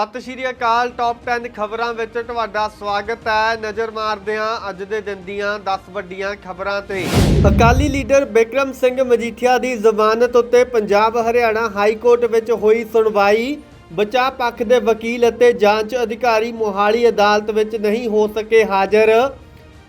ਸਤਿ ਸ਼੍ਰੀ ਅਕਾਲ ਟੌਪ 10 ਖਬਰਾਂ ਵਿੱਚ ਤੁਹਾਡਾ ਸਵਾਗਤ ਹੈ। ਨਜ਼ਰ ਮਾਰਦੇ ਹਾਂ ਅੱਜ ਦੇ ਦਿਨ ਦੀਆਂ 10 ਵੱਡੀਆਂ ਖਬਰਾਂ ਤੇ। ਅਕਾਲੀ ਲੀਡਰ ਬਿਕਰਮ ਸਿੰਘ ਮਜੀਠੀਆ ਦੀ ਜ਼ਮਾਨਤ ਉੱਤੇ ਪੰਜਾਬ ਹਰਿਆਣਾ ਹਾਈ ਕੋਰਟ ਵਿੱਚ ਹੋਈ ਸੁਣਵਾਈ। ਬਚਾਅ ਪੱਖ ਦੇ ਵਕੀਲ ਅਤੇ ਜਾਂਚ ਅਧਿਕਾਰੀ ਮੋਹਾਲੀ ਅਦਾਲਤ ਵਿੱਚ ਨਹੀਂ ਹੋ ਸਕੇ ਹਾਜ਼ਰ।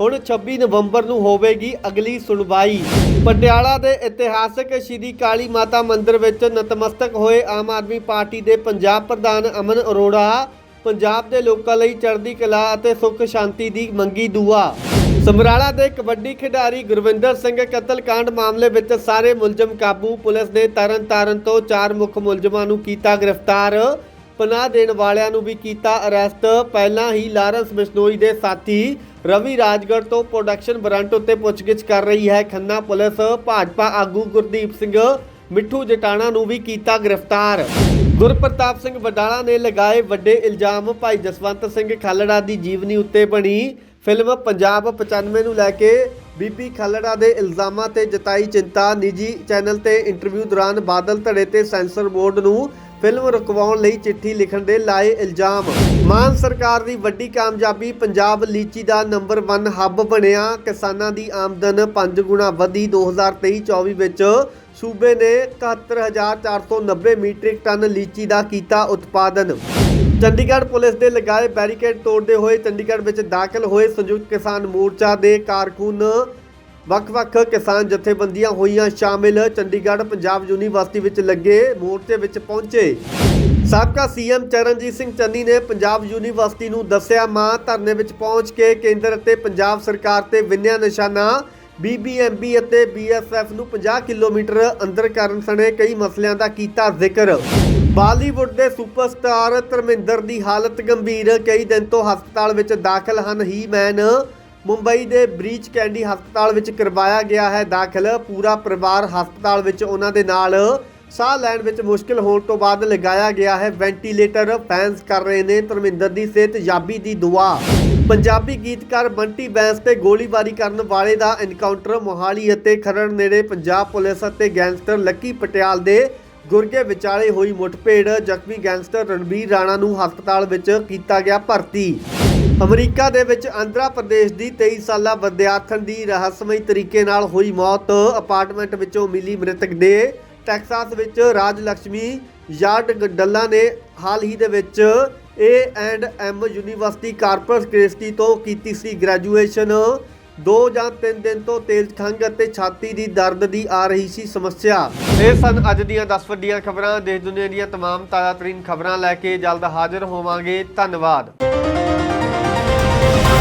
ਹੁਣ 26 ਨਵੰਬਰ ਨੂੰ ਹੋਵੇਗੀ ਅਗਲੀ ਸੁਣਵਾਈ। ਪਟਿਆਲਾ ਦੇ ਇਤਿਹਾਸਕ ਸ਼੍ਰੀ ਕਾਲੀ ਮਾਤਾ ਮੰਦਿਰ ਵਿੱਚ ਨਤਮਸਤਕ ਹੋਏ ਆਮ ਆਦਮੀ ਪਾਰਟੀ ਦੇ ਪੰਜਾਬ ਪ੍ਰਧਾਨ ਅਮਨ ਅਰੋੜਾ, ਪੰਜਾਬ ਦੇ ਲੋਕਾਂ ਲਈ ਚੜ੍ਹਦੀ ਕਲਾ ਅਤੇ ਸੁੱਖ ਸ਼ਾਂਤੀ ਦੀ ਮੰਗੀ ਦੁਆ। ਸਮਰਾਲਾ ਦੇ ਕਬੱਡੀ ਖਿਡਾਰੀ ਗੁਰਵਿੰਦਰ ਸਿੰਘ ਕਤਲकांड ਮਾਮਲੇ ਵਿੱਚ ਸਾਰੇ ਮੁਲਜ਼ਮ ਕਾਬੂ, ਪੁਲਿਸ ਨੇ ਤਰਨ ਤਾਰਨ ਤੋਂ ਚਾਰ ਮੁੱਖ ਮੁਲਜ਼ਮਾਂ ਨੂੰ ਕੀਤਾ ਗ੍ਰਿਫਤਾਰ। ਪਨਾਹ ਦੇਣ ਵਾਲਿਆਂ ਨੂੰ ਵੀ ਕੀਤਾ ਅਰੈਸਟ। ਪਹਿਲਾਂ ਹੀ ਲਾਰੈਂਸ ਬਿਸ਼ਨੋਈ ਦੇ ਸਾਥੀ ਰਵੀ ਰਾਜਗੜ੍ਹ ਤੋਂ ਪ੍ਰੋਡਕਸ਼ਨ ਬਰੰਟ ਉੱਤੇ ਪੁੱਛਗਿੱਛ ਕਰ ਰਹੀ ਹੈ। ਖੰਨਾ ਪੁਲਿਸ, ਭਾਜਪਾ ਆਗੂ ਗੁਰਦੀਪ ਸਿੰਘ, ਮਿੱਠੂ ਜਟਾਣਾ ਨੂੰ ਵੀ ਕੀਤਾ ਗ੍ਰਿਫਤਾਰ। ਗੁਰਪ੍ਰਤਾਪ ਸਿੰਘ ਵਡਾਲਾ ਨੇ ਲਗਾਏ ਵੱਡੇ ਇਲਜ਼ਾਮ। ਭਾਈ ਜਸਵੰਤ ਸਿੰਘ ਖਾਲੜਾ ਦੀ ਜੀਵਨੀ ਉੱਤੇ ਬਣੀ ਫਿਲਮ ਪੰਜਾਬ 95 ਨੂੰ ਲੈ ਕੇ ਬੀਬੀ ਖਾਲੜਾ ਦੇ ਇਲਜ਼ਾਮਾਂ ਤੇ ਜਤਾਈ ਚਿੰਤਾ। ਨਿੱਜੀ ਚੈਨਲ ਤੇ ਇੰਟਰਵਿਊ ਦੌਰਾਨ ਬਾਦਲ ਧੜੇ ਤੇ ਸੈਂਸਰ ਬੋਰਡ ਨੂੰ ਫਿਲਮ ਰੁਕਵਾਉਣ ਲਈ ਚਿੱਠੀ ਲਿਖਣ ਦੇ ਲਾਏ ਇਲਜ਼ਾਮ। ਮਾਨ ਸਰਕਾਰ ਦੀ ਵੱਡੀ ਕਾਮਯਾਬੀ ਪੰਜਾਬ ਲੀਚੀ ਦਾ ਨੰਬਰ 1 ਹੱਬ ਬਣਿਆ। ਕਿਸਾਨਾਂ ਦੀ ਆਮਦਨ 5 ਗੁਣਾ ਵਧੀ। 2023-24 ਵਿੱਚ ਸੂਬੇ ਨੇ 71490 ਮੀਟ੍ਰਿਕ ਟਨ ਲੀਚੀ ਦਾ ਕੀਤਾ ਉਤਪਾਦਨ। ਚੰਡੀਗੜ੍ਹ ਪੁਲਿਸ ਦੇ ਲਗਾਏ ਬੈਰੀਕੇਡ ਤੋੜਦੇ ਹੋਏ ਚੰਡੀਗੜ੍ਹ ਵਿੱਚ ਦਾਖਲ ਹੋਏ ਸੰਯੁਕਤ ਕਿਸਾਨ ਮੋਰਚਾ ਦੇ ਕਾਰਕੁਨ ਵੱਖ-ਵੱਖ ਕਿਸਾਨ ਜਥੇਬੰਦੀਆਂ ਹੋਈਆਂ ਸ਼ਾਮਿਲ ਚੰਡੀਗੜ੍ਹ ਪੰਜਾਬ ਯੂਨੀਵਰਸਿਟੀ ਵਿੱਚ ਲੱਗੇ ਮੋਰਚੇ ਵਿੱਚ ਪਹੁੰਚੇ। ਸਾਬਕਾ ਸੀਐਮ ਚਰਨਜੀਤ ਸਿੰਘ ਚੰਨੀ ਨੇ ਪੰਜਾਬ ਯੂਨੀਵਰਸਿਟੀ ਨੂੰ ਦੱਸਿਆ, ਮਾਂ ਧਰਨੇ ਵਿੱਚ ਪਹੁੰਚ ਕੇ ਕੇਂਦਰ ਅਤੇ ਪੰਜਾਬ ਸਰਕਾਰ ਤੇ ਵਿੰਨਿਆ ਨਿਸ਼ਾਨਾ ਬੀਬੀਐਮਬੀ ਅਤੇ ਬੀਐਸਐਫ ਨੂੰ 50 ਕਿਲੋਮੀਟਰ ਅੰਦਰ ਕਰਨ ਸਣੇ ਕਈ ਮਸਲਿਆਂ ਦਾ ਕੀਤਾ ਜ਼ਿਕਰ। ਬਾਲੀਵੁੱਡ ਦੇ ਸੁਪਰਸਟਾਰ ਧਰਮਿੰਦਰ ਦੀ ਹਾਲਤ ਗੰਭੀਰ, ਕਈ ਦਿਨ ਤੋਂ ਹਸਪਤਾਲ ਵਿੱਚ ਦਾਖਲ ਹਨ। ਹੀ ਮੈਨ ਮੁੰਬਈ ਦੇ ਬ੍ਰੀਚ ਕੈਂਡੀ ਹਸਪਤਾਲ ਵਿੱਚ ਕਰਵਾਇਆ ਗਿਆ ਹੈ ਦਾਖਲ। ਪੂਰਾ ਪਰਿਵਾਰ ਹਸਪਤਾਲ ਵਿੱਚ ਉਹਨਾਂ ਦੇ ਨਾਲ ਸਾਹ ਲੈਣ ਵਿੱਚ ਮੁਸ਼ਕਲ ਹੋਣ ਤੋਂ ਬਾਅਦ ਲਗਾਇਆ ਗਿਆ ਹੈ ਵੈਂਟੀਲੇਟਰ। ਫੈਨਸ ਕਰ ਰਹੇ ਨੇ ਧਰਮਿੰਦਰ ਦੀ ਸਿਹਤ ਯਾਬੀ ਦੀ ਦੁਆ। ਪੰਜਾਬੀ ਗੀਤਕਾਰ ਬੰਟੀ ਬੈਂਸ ਤੇ ਗੋਲੀਬਾਰੀ ਕਰਨ ਵਾਲੇ ਦਾ ਐਨਕਾਊਂਟਰ ਮੋਹਾਲੀ ਅਤੇ ਖਰੜ ਨੇੜੇ ਪੰਜਾਬ ਪੁਲਿਸ ਅਤੇ ਗੈਂਗਸਟਰ ਲੱਕੀ ਪਟਿਆਲ ਦੇ ਗੁਰਗੇ ਵਿਚਾਲੇ ਹੋਈ ਮੁੱਠਭੇੜ। ਜ਼ਖਮੀ ਗੈਂਗਸਟਰ ਰਣਬੀਰ ਰਾਣਾ ਨੂੰ ਹਸਪਤਾਲ ਵਿੱਚ ਕੀਤਾ ਗਿਆ ਭਰਤੀ। ਅਮਰੀਕਾ ਦੇ ਵਿੱਚ ਆਂਧਰਾ ਪ੍ਰਦੇਸ਼ ਦੀ 23 ਸਾਲਾ ਵਿਦਿਆਰਥਣ ਦੀ ਰਹੱਸਮਈ ਤਰੀਕੇ ਨਾਲ ਹੋਈ ਮੌਤ। ਅਪਾਰਟਮੈਂਟ ਵਿੱਚੋਂ ਮਿਲੀ ਮ੍ਰਿਤਕ ਦੇ ਟੈਕਸਾਸ ਵਿੱਚ ਰਾਜ ਲక్ష్ਮੀ ਯਾਰਡ ਡੱਲਾ ਨੇ ਹਾਲ ਹੀ ਦੇ ਵਿੱਚ A and M university Corpus Christi ਤੋਂ ਕੀਤੀ ਸੀ ਗ੍ਰੈਜੂਏਸ਼ਨ। ਦੋ ਜਾਂ ਤਿੰਨ ਦਿਨ ਤੋਂ ਤੇਜ਼ ਖੰਘ ਅਤੇ ਛਾਤੀ ਦੀ ਦਰਦ ਦੀ ਆ ਰਹੀ ਸੀ ਸਮੱਸਿਆ। ਇਹ ਸਨ ਅੱਜ ਦੀਆਂ 10 ਵੱਡੀਆਂ ਖਬਰਾਂ। ਦੇਸ਼ ਦੁਨੀਆ ਦੀਆਂ ਤਮਾਮ ਤਾਜ਼ਾਤਰੀਨ ਖਬਰਾਂ ਲੈ ਕੇ ਜਲਦ ਹਾਜ਼ਰ ਹੋਵਾਂਗੇ। ਧੰਨਵਾਦ। Thank you.